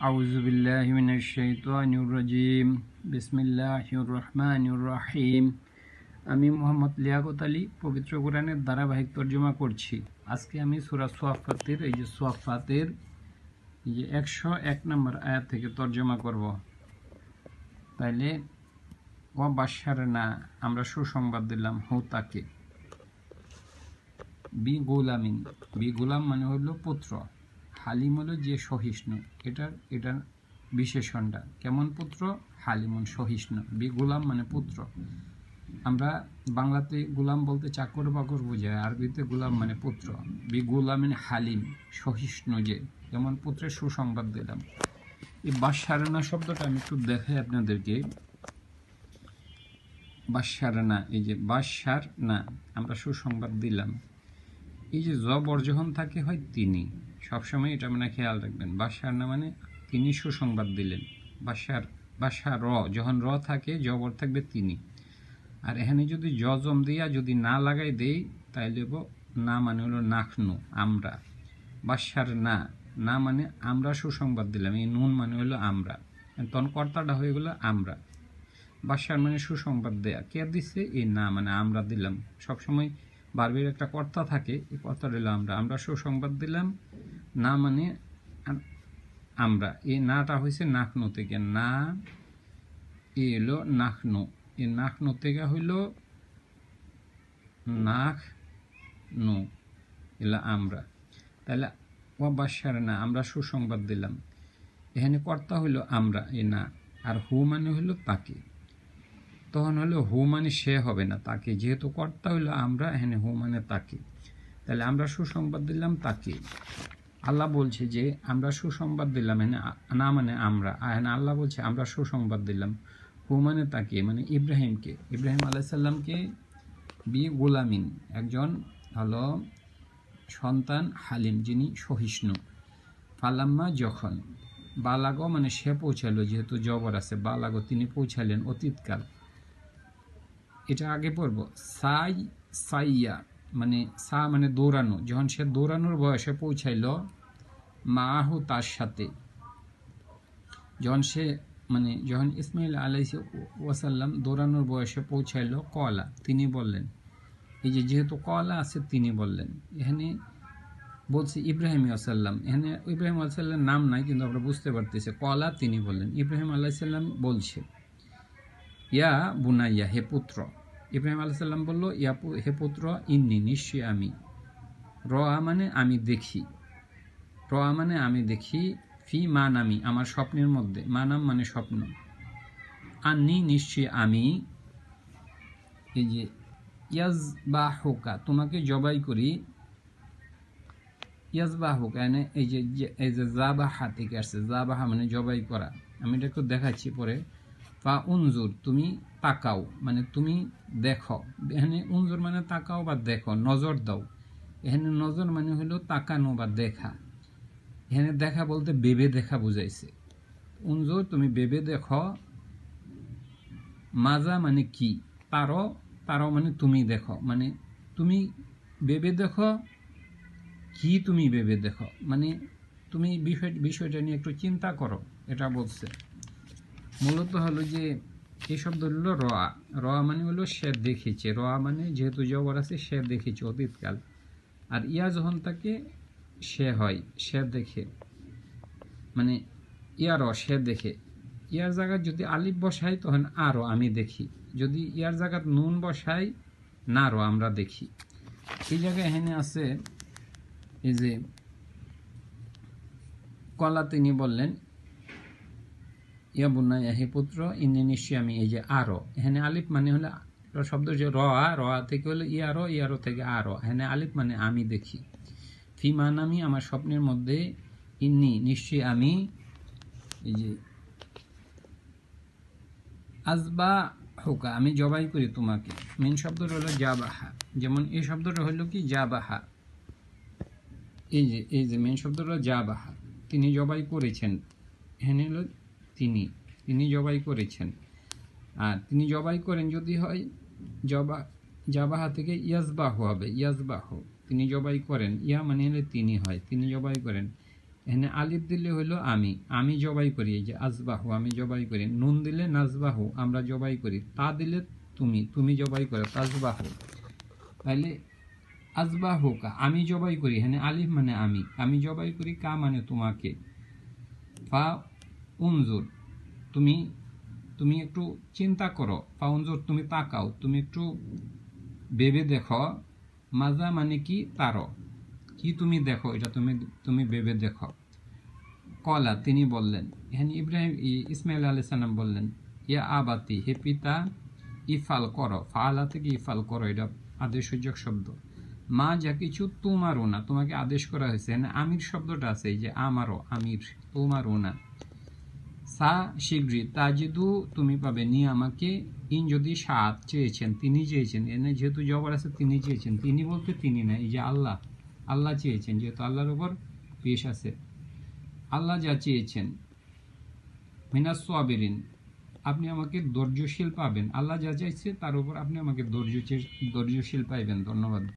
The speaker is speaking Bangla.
أعوذ بالله من الشيطان الرجيم بسم الله الرحمن الرحيم আমি মোহাম্মদ লিয়াকত আলী পবিত্র কোরআনের ধারাবাহিক তর্জমা করছি আজকে আমি সুরা সোয়াফাতের এই যে সোয়াফাতের এই যে একশো এক নম্বর আয়াত থেকে তর্জমা করব তাইলে ও বাসার না আমরা সুসংবাদ দিলাম হো তাকে বি গোলামিন বি গোলাম মানে হলো পুত্র হালিম হলো যে সহিষ্ণু এটার এটার বিশেষণটা। কেমন পুত্র? হালিমন সহিষ্ণু, বি গোলাম মানে পুত্র। আমরা বাংলাতে গোলাম বলতে চাকর বাকর বোঝায়, আরবিতে গোলাম মানে পুত্র। বি গোলামিন হালিম, সহিষ্ণু যে। যেমন পুত্রের সুসংবাদ দিলাম। এই বাসারানা শব্দটা আমি একটু দেখাই আপনাদেরকে। বাসারানা, এই যে বাসার না আমরা সুসংবাদ দিলাম। এই যে জবর যখন থাকে হয় তিনি। সবসময় এটা মানে খেয়াল রাখবেন। বাসার না মানে তিনি সুসংবাদ দিলেন। বাসার বাসা র, যখন র থাকে, জবর থাকবে তিনি। আর এখানে যদি জজম দিয়া যদি না লাগাই দেই, তাইলে না মানে হলো নাখনু, আমরা। বাসার না না মানে আমরা সুসংবাদ দিলাম, এই নুন মানে হলো আমরা। তখন কর্তাটা হয়ে গেলো আমরা। বাসার মানে সুসংবাদ দেয়া। কে দিচ্ছে এই না মানে আমরা দিলাম। সবসময় বারবের একটা কর্তা থাকে, এই কর্তা হলো আমরা। আমরা সুসংবাদ দিলাম না মানে আমরা। এই নাটা হয়েছে নাকনু থেকে। না এ এলো নাকনু এ নাকনু থেকে হইল নাক নু এলা আমরা। তাহলে ও বাসার না, আমরা সুসংবাদ দিলাম। এখানে কর্তা হইল আমরা এ না। আর হু মানে হইল তাকে। তখন হলো হু মানে সে হবে না তাকে। যেহেতু কর্তা হইল আমরা, এখানে হু মানে তাকে। তাহলে আমরা সুসংবাদ দিলাম তাকে। আল্লাহ বলছে যে, আমরা সুসংবাদ দিলাম এখানে না মানে আমরা। আর আল্লাহ বলছে, আমরা সুসংবাদ দিলাম। হু মানে তাকে মানে ইব্রাহিমকে। ইব্রাহিম আলাইসাল্লামকে বি গোলামিন, একজন হলো সন্তান হালিম, যিনি সহিষ্ণু। ফালাম্মা যখন বালাগো মানে সে পৌঁছালো, যেহেতু জবর আছে, বালাগো তিনি পৌঁছালেন অতীতকাল। এটা আগে পড়ব। সাই, সাইয়া মানে সা মানে দৌড়ানো। যখন সে দৌড়ানোর বয়সে পৌঁছাইল মাহু তার সাথে। যখন সে মানে যখন ইসমাইল আলাইহি ওয়াসাল্লাম দৌড়ানোর বয়সে পৌঁছাইল কলা, তিনি বললেন, এই যে যেহেতু কলা আছে, তিনি বললেন। এখানে বলছে ইব্রাহিম আসাল্লাম এখানে ইব্রাহিম আসাল্লামের নাম নাই, কিন্তু আমরা বুঝতে পারতেছি, কলা তিনি বললেন। ইব্রাহিম আলাইসাল্লাম বলছে, ইয়া বুনাইয়া, হে পুত্র ইব্রাহিম আলাইসাল্লাম বলল ইয়াপু হে পুত্র, ইন্নি নিশ্চয়ই আমি। র মানে আমি দেখি। র মানে আমি দেখি ফি মান আমি আমার স্বপ্নের মধ্যে। মানাম মানে স্বপ্ন। আন্নি নিশ্চয়ই আমি। এই যে ইয়াজ বা হোকা তোমাকে জবাই করি। ইয়াজ বা হোকা এনে এই যে যে- এই যে জাবাহা থেকে আসছে। জাবাহা মানে জবাই করা। আমি এটা একটু দেখাচ্ছি পরে। বা উনজুর, তুমি তাকাও মানে তুমি দেখো। এখানে উনজুর মানে তাকাও বা দেখো, নজর দাও। এখানে নজর মানে হলো তাকানো বা দেখা। এখানে দেখা বলতে বেবে দেখা বুঝাইছে। উনজুর, তুমি বেবে দেখো, মাজা মানে কি? তারও তারও মানে তুমি দেখো। মানে তুমি বেবে দেখো, কি তুমি ভেবে দেখো? মানে তুমি বিষয়, বিষয়টা নিয়ে একটু চিন্তা করো, এটা বলছে। মূলত হলো যে, এই শব্দ হলো রয়া রয়া মানে হলো সে দেখেছে। রয়া মানে যেহেতু জবর আছে, সে দেখেছে অতীতকাল। আর ইয়া যখন তাকে সে হয়, সে দেখে। মানে ইয়ার সে দেখে। ইয়ার জায়গায় যদি আলিফ বসাই, তখন আরও আমি দেখি। যদি ইয়ার জায়গায় নুন বসাই, না নারও আমরা দেখি। এই জায়গায় এখানে আছে, এই যে, কলা তিনি বললেন ইয়া বুন্না হে পুত্র ইনি নিশ্চয়ই আমি এই যে আরও। এখানে আলিফ মানে হলে শব্দ যে র আ র আ থেকে হলে ইয়ারো ইয়ারো থেকে আরও। এখানে আলিফ মানে আমি দেখি। ফি মান আমি আমার স্বপ্নের মধ্যে, ইন্নি নিশ্চয়ই আমি এই যে আজবা হোকা আমি জবাই করি তোমাকে। মেন শব্দটা হলো যা বাহা যেমন এই শব্দটা হলো কি? যা বাহা এই যে এই যে মেন শব্দটা যা বাহা তিনি জবাই করেছেন। এখানে হলো তিনি তিনি জবাই করেছেন। আর তিনি জবাই করেন যদি হয়, জবা, জাবাহা থেকে ইয়াজবাহ হবে, ইয়াজবাহ। তিনি জবাই করেন, ইয়া মানে হলে তিনি হয়, তিনি জবাই করেন। এখানে আলিফ দিলে হলো আমি আমি জবাই করি যে আজবাহু, আমি জবাই করি। নুন দিলে নাজবাহু, আমরা জবাই করি। তা দিলে তুমি তুমি জবাই করো, তাজবাহু। তাহলে আজবাহু কা আমি জবাই করি, এখানে আলিফ মানে আমি আমি জবাই করি কা মানে তোমাকে। ফা উনজুর। তুমি তুমি একটু চিন্তা করো। ফা উনজুর, তুমি তাকাও। তুমি একটু ভেবে দেখো, মাজা মানে কি তারো কি তুমি দেখো? এটা তুমি তুমি ভেবে দেখো। কলা, তিনি বললেন এখানে ইব্রাহিম ইসমাইল আলি সালাম বললেন, ইয়া আবাতি, হে পিতা, ইফাল করো। ফালা থেকে ইফাল করো? এটা আদেশযোগ শব্দ। মা যা কিছু তোমারও না। তোমাকে আদেশ করা হয়েছে। আমির শব্দটা আছে যে আমারও, আমির, তোমারও না। সা শীঘ্রই তাজিদু তুমি পাবে নি আমাকে ইন যদি সাত চেয়েছেন, তিনি চেয়েছেন, এনে যেহেতু জবর আছে, তিনি চেয়েছেন, তিনি বলতে তিনি না, এই যে আল্লাহ আল্লাহ চেয়েছেন, যেহেতু আল্লাহর ওপর পেশ আছে। আল্লাহ যা চেয়েছেন, মিনাস সোয়াবিরিন আপনি আমাকে ধৈর্যশীল পাবেন, আল্লাহ যা চাইছে, তার উপর আপনি আমাকে ধৈর্য ধৈর্যশীল পাইবেন, ধন্যবাদ।